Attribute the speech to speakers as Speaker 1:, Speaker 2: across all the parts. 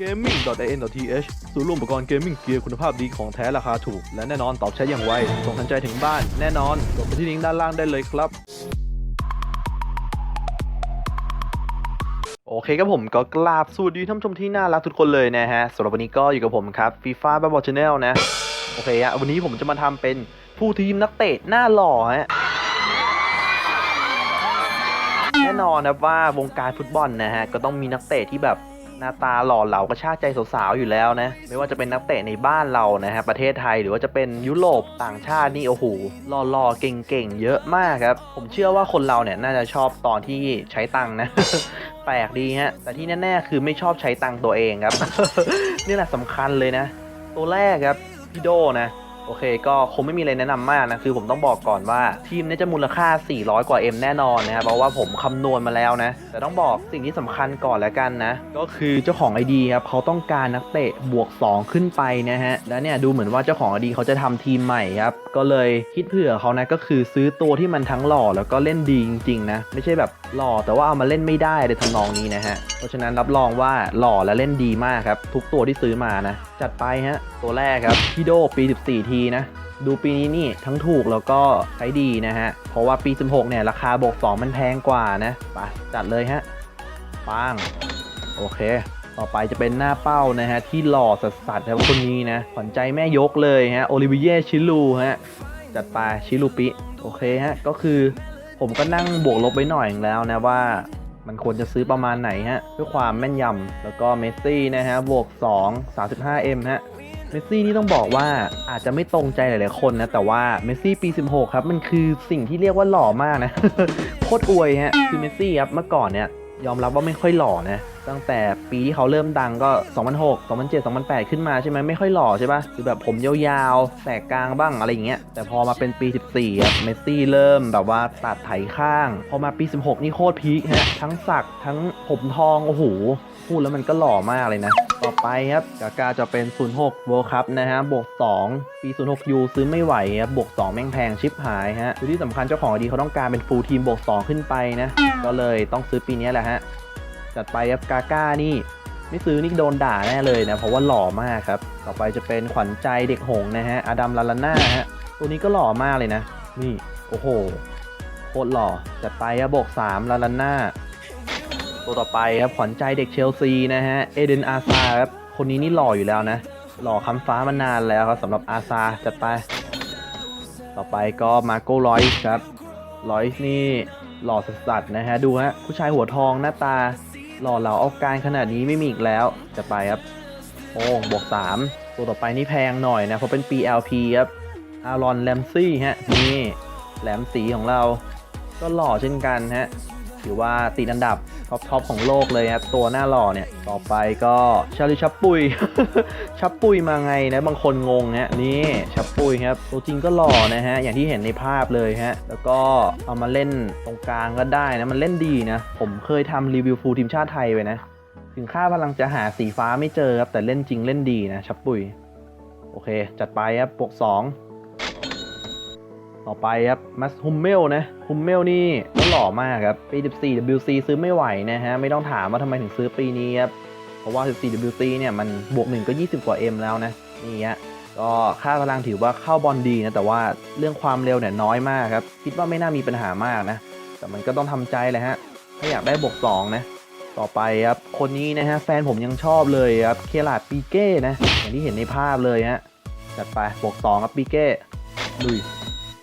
Speaker 1: gaming.in.th ศูนย์รวมอุปกรณ์เกมมิ่งเกียร์คุณภาพดีของแท้ราคาถูก และแน่นอนตอบใช้อย่างไว ส่งทันใจถึงบ้านแน่นอนกดไปที่ลิงก์ด้านล่างได้เลยครับ โอเคครับผมก็กราบสวัสดีท่านผู้ชมที่น่ารักทุกคนเลยนะฮะสำหรับวันนี้ก็อยู่กับผมครับฟีฟ่าบ้าบอลชาแนลนะ โอเคอะวันนี้ผมจะมาทำเป็นผู้ทีมนักเตะหน้าหล่อฮะแน่นอนนะว่าวงการฟุตบอลนะฮะก็ต้องมีนักเตะที่แบบ หน้าตาหล่อเหลากระชากใจสาวๆอยู่แล้วนะ ไม่ว่าจะเป็นนักเตะในบ้านเรานะฮะประเทศไทยหรือว่าจะเป็นยุโรปต่างชาตินี่โอ้โหหล่อๆเก่งๆเยอะมากครับ ผมเชื่อว่าคนเราเนี่ยน่าจะชอบตอนที่ใช้ตังค์นะแปลกดีฮะแต่ที่แน่ๆคือไม่ชอบใช้ตังค์ตัวเองครับ นี่แหละสำคัญเลยนะ ตัวแรกครับพี่โดนะ โอเคก็คงไม่มีอะไรแนะนำมากนะ คือผมต้องบอกก่อนว่าทีมนี้จะมูลค่า 400 กว่า M แน่นอนนะครับเพราะว่าผมคำนวณมาแล้วนะ แต่ต้องบอกสิ่งที่สำคัญก่อนแล้วกันนะ ก็คือเจ้าของไอดีครับเขาต้องการนักเตะบวก 2 ขึ้นไปนะฮะ แล้วเนี่ยดูเหมือนว่าเจ้าของไอดีเขาจะทำทีมใหม่ครับ ก็เลยคิดเผื่อเขานะก็คือซื้อตัวที่มันทั้งหล่อแล้วก็เล่นดีจริงๆนะ ไม่ใช่แบบหล่อแต่ว่าเอามาเล่นไม่ได้ในทำนองนี้นะฮะ เพราะฉะนั้นรับรองว่าหล่อและเล่นดีมากครับ ทุกตัวที่ซื้อมานะ จัดไปฮะ ตัวแรกครับพี่โดปี 14 ทีนะดูปีนี้นี่ทั้งถูกแล้วก็ใช้ดีนะฮะ เพราะว่าปี 16 เนี่ย ราคาบวก2มันแพงกว่านะไปจัดเลยฮะปังโอเค ต่อไปจะเป็นหน้าเป้านะฮะที่หล่อสัสสัสครับคนนี้นะขวัญใจแม่ยกเลยฮะโอลิเวียชิลูฮะจัดไปชิลูปิโอเคฮะก็คือผมก็นั่งบวกลบไว้หน่อยแล้วนะว่ามันควรจะซื้อประมาณไหนฮะเพื่อความแม่นยำแล้วก็เมสซี่นะฮะบวก 2 35M ฮะเมสซี่นี่ต้องบอกว่าอาจจะไม่ตรงใจหลายๆคนนะ แต่ว่าเมสซี่ปี 16 ครับ มันคือสิ่งที่เรียกว่าหล่อมากนะ โคตรอวยฮะ คือเมสซี่ครับ เมื่อก่อนเนี่ย ยอมรับว่าไม่ค่อยหล่อนะตั้งแต่ปีที่เขาเริ่มดังก็ 2006 2007 2008 ขึ้นมาใช่ไหมไม่ค่อยหล่อใช่ปะคือแบบผมยาวๆแสกกลางบ้างอะไรอย่างเงี้ย แต่พอมาเป็นปี 14ครับเมสซี่เริ่มแบบว่าตัดไถข้าง พอมาปี 16 นี่โคตรพีคฮะทั้งสักทั้งผมทอง โอ้โห พูดแล้วมันก็หล่อมากเลยนะ ต่อไปครับกากาจะเป็น 06 World Cup นะฮะ บวก 2 ปี 06 U ซื้อไม่ไหวครับ บวก 2 แม่งแพงชิปหายฮะคือที่สำคัญเจ้าของดีเขาต้องการเป็นฟูลทีมบวก 2 ขึ้นไปนะ ก็เลยต้องซื้อปีนี้แหละฮะ จัดไปครับกาก้านี่ไม่ซื้อนี่โดนด่าแน่เลยนะ เพราะว่าหล่อมากครับ ต่อไปจะเป็นขวัญใจเด็กหงส์นะฮะ อดัมลาลาน่าฮะ ตัวนี้ก็หล่อมากเลยนะ นี่ โอ้โห โคตรหล่อ จัดไปครับบวก 3 ลาลาน่า ตัวต่อไปครับขวัญใจเด็กเชลซีนะฮะเอเดนอาซาครับคนนี้นี่หล่ออยู่แล้วนะ หล่อคำฟ้ามานานแล้วครับสำหรับอาซาจัดไป ต่อไปก็มาโก้ลอยครับลอยนี่หล่อสัสๆนะฮะดูฮะผู้ชายหัวทองหน้าตา หล่อเหลาเอาการขนาดนี้ไม่มีอีกแล้วจะไปครับ โอ้บวก 3 ตัวต่อไปนี่แพงหน่อยนะเพราะเป็น PLP ครับอารอนแลมซี่ฮะนี่แหลมสีของเรา ก็หล่อเช่นกันฮะ ถือว่าติดอันดับท็อปทอปของโลกเลยครับ ตัวหน้าหล่อเนี่ย ต่อไปก็ชาลิชับปุย ชับปุยมาไงนะ บางคนงงฮะนี่ชับปุยครับ ตัวจริงก็หล่อนะฮะ อย่างที่เห็นในภาพเลยฮะ แล้วก็เอามาเล่นตรงกลางก็ได้นะ มันเล่นดีนะ ผมเคยทำรีวิวฟูลทีมชาติไทยไปนะ ถึงค่าพลังจะหาสีฟ้าไม่เจอครับ แต่เล่นจริงเล่นดีนะ ชับปุย โอเค จัดไปครับปกสอง ต่อไปครับมัสฮุมเมลนะฮุมเมลนี่ก็หล่อมากครับปี 14 WC ซื้อไม่ไหวนะฮะ ไม่ต้องถามว่าทำไมถึงซื้อปีนี้ครับ เพราะว่า 14 WC เนี่ยมันบวกหนึ่งก็ 20 กว่า M แล้วนะนี่ฮะก็ค่าพลังถือว่าเข้าบอลดีนะ แต่ว่าเรื่องความเร็วเนี่ยน้อยมากครับ คิดว่าไม่น่ามีปัญหามากนะ แต่มันก็ต้องทำใจเลยฮะ ถ้าอยากได้บวก 2 นะต่อไปครับ คนนี้นะฮะ แฟนผมยังชอบเลยครับ เคลาดปีเก้นะ อย่างที่เห็นในภาพเลยฮะ จัดไปบวก2ครับปีเก้ลุย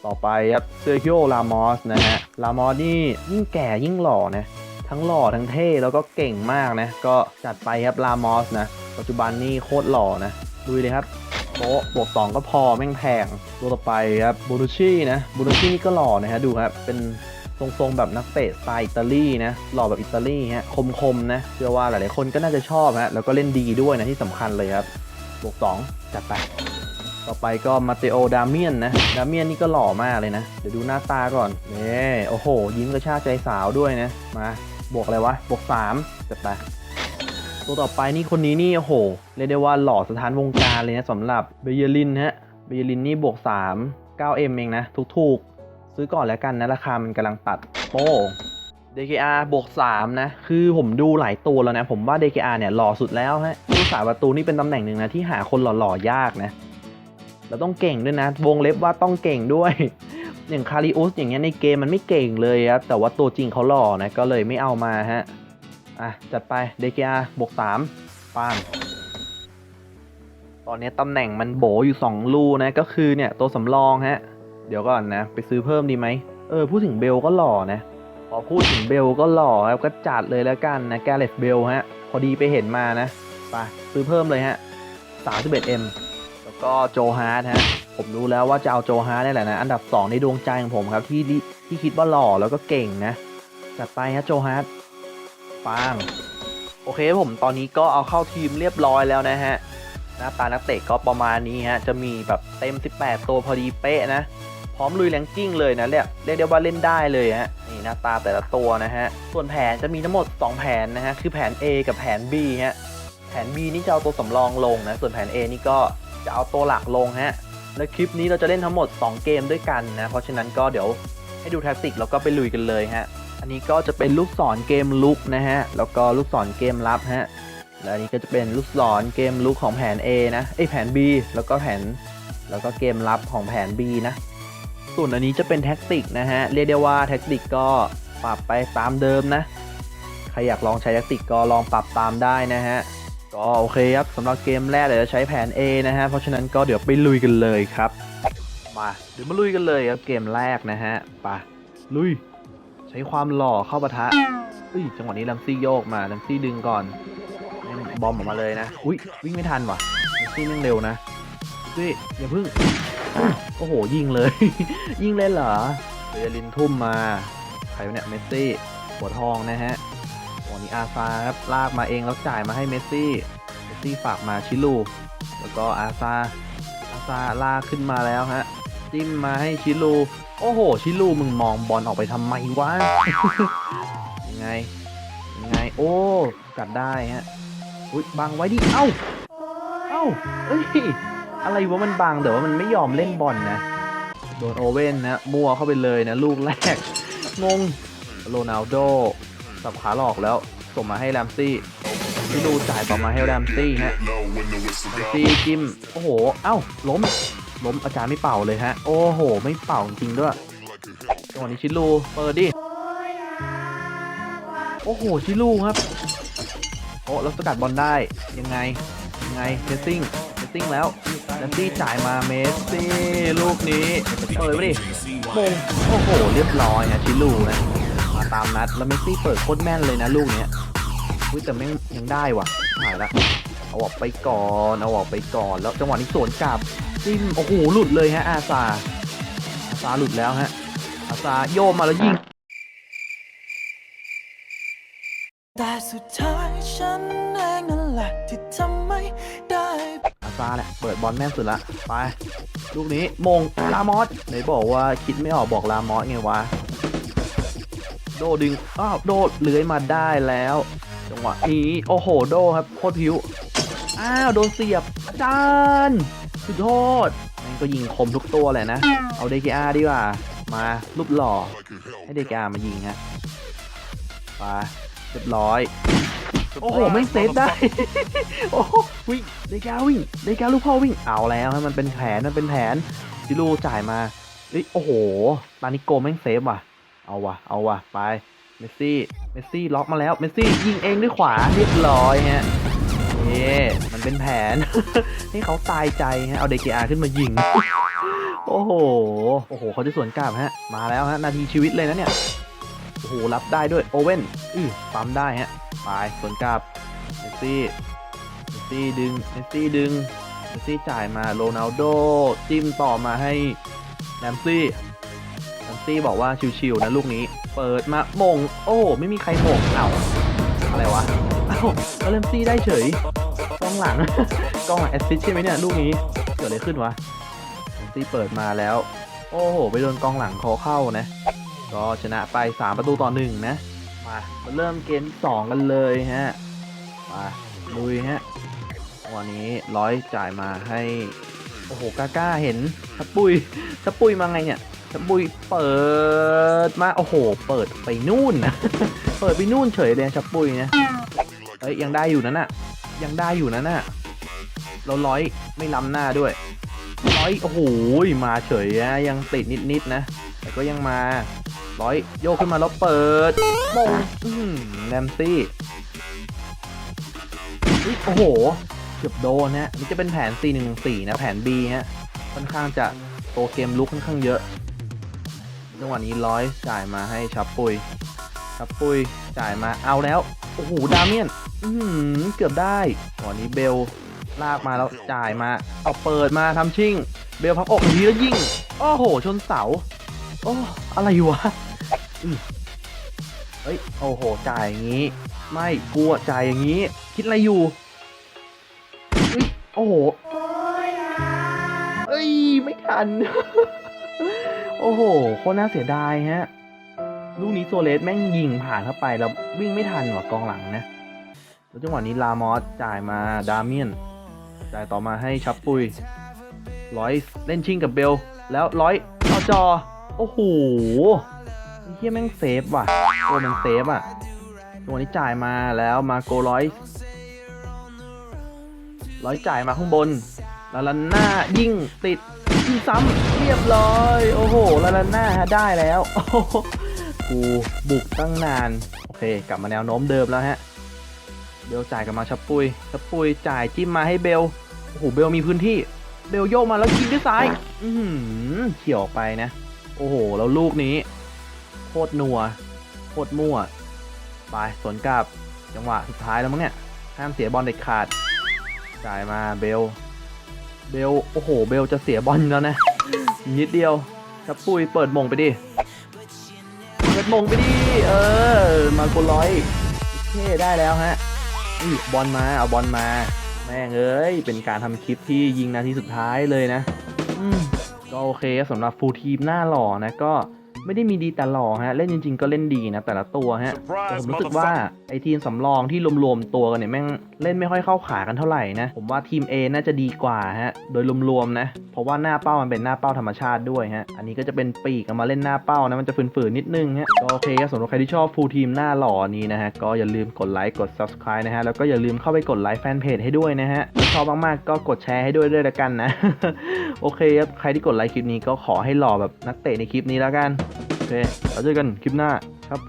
Speaker 1: ต่อไปครับเซอร์ i ิโอลามอสนะฮะลามอสนี่ยิ่งแก่ยิ่งหล่อนะทั้งหล่อทั้งเท่แล้วก็เก่งมากนะ ก็จัดไปครับลามอสนะ ปัจจุบันนี่โคตรหล่อนะดูเลยครับโป๊ะบวกสองก็พอแม่งแพงตัวต่อไปครับบูรุชี่นะบูรุชี่นี่ก็หล่อนะฮะดูครับเป็นทรงๆแบบนักเตะสไตล์อิตาลีนะหล่อแบบอิตาลีฮะคมๆนะเชื่อว่าหลายๆคนก็น่าจะชอบฮะแล้วก็เล่นดีด้วยนะที่สำคัญเลยครับบวกสองจัดไป ต่อไปก็มาเตโอดาเมียนนะ ดาเมียนนี่ก็หล่อมากเลยนะ เดี๋ยวดูหน้าตาก่อนเนี่โอ้โห ยิ้มกระชากใจสาวด้วยนะ มา บวกอะไรวะ บวก3จัดไปตัวต่อไปนี่คนนี้นี่โอ้โห เรียกได้ว่าหล่อสถานวงการเลยนะสำหรับเบเยลินฮะ เบเยลินนี่บวก3 9M เองนะ ถูกๆ ซื้อก่อนแล้วกันนะ ราคามันกำลังตัดโป้ DKR บวก3นะ คือผมดูหลายตัวแล้วนะ ผมว่า DKR เนี่ยหล่อสุดแล้วฮะผู้สาประตูนี่เป็นตำแหน่งหนึ่งนะที่หาคนหล่อๆยากนะ แล้วต้องเก่งด้วยนะ วงเล็บว่าต้องเก่งด้วย อย่างคาริอุสอย่างเงี้ยในเกมมันไม่เก่งเลยครับ แต่ว่าตัวจริงเขาหล่อนะ ก็เลยไม่เอามาฮะ อะ จัดไป DKR บวก3ป้ามตอนนี้ตำแหน่งมันโบอยู่2รูนะ ก็คือเนี่ยตัวสำรองฮะ เดี๋ยวก่อนนะ ไปซื้อเพิ่มดีไหม เออ พูดถึงเบลก็หล่อนะ พอพูดถึงเบลก็หล่อครับก็จัดเลยแล้วกันนะแกเรตเบลฮะ พอดีไปเห็นมานะ ไปซื้อเพิ่มเลยฮะ 31M ก็โจฮาร์ดฮะผมรู้แล้วว่าจะเอาโจฮาร์ดนี่แหละนะ อันดับ 2 ในดวงใจของผมครับ ที่ที่คิดว่าหล่อแล้วก็เก่งนะ จัดไปฮะโจฮาร์ดปังโอเคผมตอนนี้ก็เอาเข้าทีมเรียบร้อยแล้วนะฮะหน้าตานักเตะก็ประมาณนี้ฮะ จะมีแบบเต็ม 18 ตัวพอดีเป๊ะนะ พร้อมลุยแรงกิ้งเลยนะเรียกเรียกได้ว่าเล่นได้เลยฮะ นี่หน้าตาแต่ละตัวนะฮะ ส่วนแผนจะมีทั้งหมด 2 แผนนะฮะ คือแผน A กับแผน B ฮะ แผน B นี่จะเอาตัวสำรองลงนะ ส่วนแผน A นี่ก็ จะเอาตัวหลักลงฮะ และคลิปนี้เราจะเล่นทั้งหมด 2 เกมด้วยกันนะ เพราะฉะนั้นก็เดี๋ยวให้ดูแท็กติกแล้วก็ไปลุยกันเลยฮะ อันนี้ก็จะเป็นลูกศรเกมลุกนะฮะ แล้วก็ลูกศรเกมรับฮะ และอันนี้ก็จะเป็นลูกศรเกมลุกของแผน A นะไอแผน B แล้วก็แผน แล้วก็เกมรับของแผน B นะ ส่วนอันนี้จะเป็นแท็กติกนะฮะ เรียกได้ว่าแท็กติกก็ปรับไปตามเดิมนะ ใครอยากลองใช้แท็กติกก็ลองปรับตามได้นะฮะ ก็โอเคครับสำหรับเกมแรกเดี๋ยวจะใช้แผน A นะฮะ เพราะฉะนั้นก็เดี๋ยวไปลุยกันเลยครับ มาเดี๋ยวมาลุยกันเลยครับเกมแรกนะฮะไปลุย ใช้ความหล่อเข้าปะทะเฮ้ยจังหวะนี้ลัมซี่โยกมาลัมซี่ดึงก่อน บอมออกมาเลยนะ อุ้ยวิ่งไม่ทันว่ะลัมซี่แม่งเร็วนะเฮ้ยอย่าพึ่งโอ้โหยิงเลย ยิงเล่นเหรอเรยลินทุ่มมาใครวะเนี่ยเมสซี่หัวทองนะฮะ อาซาครับลากมาเองแล้วจ่ายมาให้เมสซี่ เมสซี่ฝากมาชิลู แล้วก็อาซา อาซาลากขึ้นมาแล้วฮะ จิ้มมาให้ชิลู โอ้โห ชิลูมึงมองบอลออกไปทำไมวะ ยังไง ยังไง โอ้ กัดได้ฮะ อุ้ยบังไว้ดิ เอ้า เอ้าเอ้ย อะไรวะมันบังแต่ว่ามันไม่ยอมเล่นบอลนะ โดนโอเว่นนะ มัวเข้าไปเลยนะ ลูกแรก งง โรนัลโดสับขาหลอกแล้ว ส่งมาให้แรมซี่ที่ดูจ่ายต่อมาให้แรมซี่ฮะแรมซี่จิ้มโอ้โห เอ้าล้ม ล้มอาจารย์ไม่เป่าเลยฮะ โอ้โห ไม่เป่าจริงด้วยจังหวะนี้ชิลูเปิดดิ โอ้โห ชิลูครับ โอ้แล้วสกัดบอลได้ ยังไง ยังไงเมสซิ่งเมสซิ่งแล้วแรมซี่จ่ายมาเมสซี่ ลูกนี้ เปิดไปดิมงโอ้โห เรียบร้อยฮะชิลูนะ ตามนัด แล้วเมสซี่เปิดโคตรแม่นเลยนะลูกเนี้ยอุ้ยแต่แม่งยังได้ว่ะหายละเอาออกไปก่อนเอาออกไปก่อน แล้วจังหวะนี้สวนกลับจิ้มโอ้โหหลุดเลยฮะอาซาอาซาหลุดแล้วฮะอาซาโยมมาแล้วยิง
Speaker 2: แต่สุดท้ายฉันเองนั่นแหละที่ทำไม่ได้
Speaker 1: อาซาแหละเปิดบอลแม่นสุดละไปลูกนี้มงลามอสไหนบอกว่าคิดไม่ออกบอกลามอสไงวะ โดดึง อ้าว โดเลื้อยมาได้แล้ว จังหวะนี้ โอ้โห โดครับ โคตรพิว อ้าว โดนเสียบจารย์สุดโทษแม่งก็ยิงคมทุกตัวเลยนะ เอาเดกอาดีกว่า มารูปหล่อ ให้เดกอามายิงฮะไปเรียบร้อย โอ้โห ไม่เซฟได้ โอ้โหวิ่งเดกาวิ่งเดกาลูกพ่อวิ่ง เอาแล้วฮะมันเป็นแผน มันเป็นแผนจิลูจ่ายมาเฮ้ยโอ้โห ตานิโกแม่งเซฟว่ะ เอาวะเอาวะไป เมสซี่ เมสซี่ล็อกมาแล้ว เมสซี่ยิงเองด้วยขวาเรียบร้อยฮะเย่มันเป็นแผนให้เขาตายใจฮะ เอาเดกอาขึ้นมายิง โอ้โห โอ้โหเขาจะสวนกลับฮะ มาแล้วฮะ นาทีชีวิตเลยนะเนี่ย โอ้โห รับได้ด้วย โอเว่น อื้อปั๊มได้ฮะ ไปสวนกลับ เมสซี่ เมสซี่ดึง เมสซี่ดึง เมสซี่จ่ายมา โรนัลโด จิ้มต่อมาให้แรมซี่ ซี่บอกว่าชิวๆนะลูกนี้ เปิดมามง โอ้ ไม่มีใครมงเอ้าอะไรวะเอ้าแล้วแรมซี่ได้เฉยกองหลังกองหลังแอสซิสใช่ไหมเนี่ยลูกนี้เกิดอะไรขึ้นวะซี่เปิดมาแล้ว โอ้โห ไปโดนกองหลังเขาเข้านะ ก็ชนะไป 3 ประตูต่อหนึ่งนะ มามาเริ่มเกมสองกันเลยฮะ มาลุยฮะ วันนี้ร้อยจ่ายมาให้ โอ้โหกาก้าเห็นทับปุยทับปุยมาไงเนี่ย บุยเปิดมาโอ้โห เปิดไปนู่นนะเปิดไปนู่นเฉยเลยชับปุยนะเอ้ยยังได้อยู่นั่นน่ะ ยังได้อยู่นั่นน่ะเราร้อยไม่ล้ำหน้าด้วยร้อยโอ้โหมาเฉยนะยังติดนิดๆนะแต่ก็ยังมาร้อยโยกขึ้นมาแล้วเปิดมงอื้อหือแรมซี่โอ้โหเกือบโดนนะนี่จะเป็นแผน 4-1-4 นะ แผน B ฮะค่อนข้างจะโตเกมลุกค่อนข้างเยอะ จังหวะนี้ร้อยจ่ายมาให้ชับปุยชับปุยจ่ายมาเอาแล้ว โอ้โห ดาเมียน อือหือเกือบได้ตอนนี้เบลลากมาแล้วจ่ายมา เอาเปิดมาทำชิ่ง เบลพับอกทีแล้วยิง โอ้โห ชนเสา โอ้อะไรวะอืมเฮ้ย โอ้โห จ่ายอย่างนี้ ไม่กลัวจ่ายอย่างนี้ คิดอะไรอยู่เฮ้ยโอ้โหเอ้ย ไม่ทัน โอ้โหโคตรน่าเสียดายฮะ ลูกนี้โซเลสแม่งยิงผ่านเข้าไปแล้ววิ่งไม่ทันว่ะกองหลังนะแล้วจังหวะนี้ลามอสจ่ายมาดาเมียน จ่ายต่อมาให้ชับปุยร้อยเล่นชิงกับเบล แล้วร้อยเอาจอ โอ้โหเฮียแม่งเซฟว่ะโอ้มันเซฟอะตัวนี้จ่ายมาแล้วมาโกร้อยร้อยจ่ายมาข้างบน แลาลาน่ายิงติด ยิงซ้ำเรียบร้อย โอ้โหลาลาน่าฮะได้แล้วกูบุกตั้งนาน โอเค กลับมาแนวโน้มเดิมแล้วฮะ เบลจ่ายกลับมาชับปุยชับปุยจ่ายจิ้มมาให้เบล โอ้โห เบลมีพื้นที่ เบลโยกมาแล้วยิงด้วยซ้าย อือหือเขี่ยวออกไปนะ โอ้โห แล้วลูกนี้ โคตรนัว โคตรมั่ว ไป สวนกลับ จังหวะสุดท้ายแล้วมั้งเนี่ย ห้ามเสียบอลเด็ดขาด จ่ายมาเบล เบล โอ้โห เบลจะเสียบอลแล้วนะ นิดเดียวชับปุยเปิดมงไปดิ เปิดมงไปดิ เออ มาโกร้อยโอเคได้แล้วฮะอุ้ยบอลมา เอาบอลมา แม่งเอ้ย เป็นการทำคลิปที่ยิงนาทีสุดท้ายเลยนะ ก็โอเคสำหรับฟูลทีมหน้าหล่อนะก็ไม่ได้มีดีแต่หล่อฮะ เล่นจริง ๆ ก็เล่นดีนะแต่ละตัวฮะแต่ผมรู้สึกว่าไอทีมสำรองที่รวมๆตัวกันเนี่ยแม่ง เล่นไม่ค่อยเข้าขากันเท่าไหร่นะ ผมว่าทีม A น่าจะดีกว่าฮะ โดยรวมๆนะ เพราะว่าหน้าเป้ามันเป็นหน้าเป้าธรรมชาติด้วยฮะ อันนี้ก็จะเป็นปีกมาเล่นหน้าเป้านะ มันจะฝืนๆนิดนึงฮะ ก็โอเคกับสำหรับใครที่ชอบฟูลทีมหน้าหล่อนี้นะฮะ ก็อย่าลืมกดไลค์ กด subscribe นะฮะ แล้วก็อย่าลืมเข้าไปกดไลค์แฟนเพจให้ด้วยนะฮะชอบมากๆก็กดแชร์ให้ด้วยด้วยละกันนะ โอเคครับ ใครที่กดไลค์คลิปนี้ก็ขอให้หล่อแบบนักเตะในคลิปนี้แล้วกัน โอเคแล้วเจอกันคลิปหน้าครับ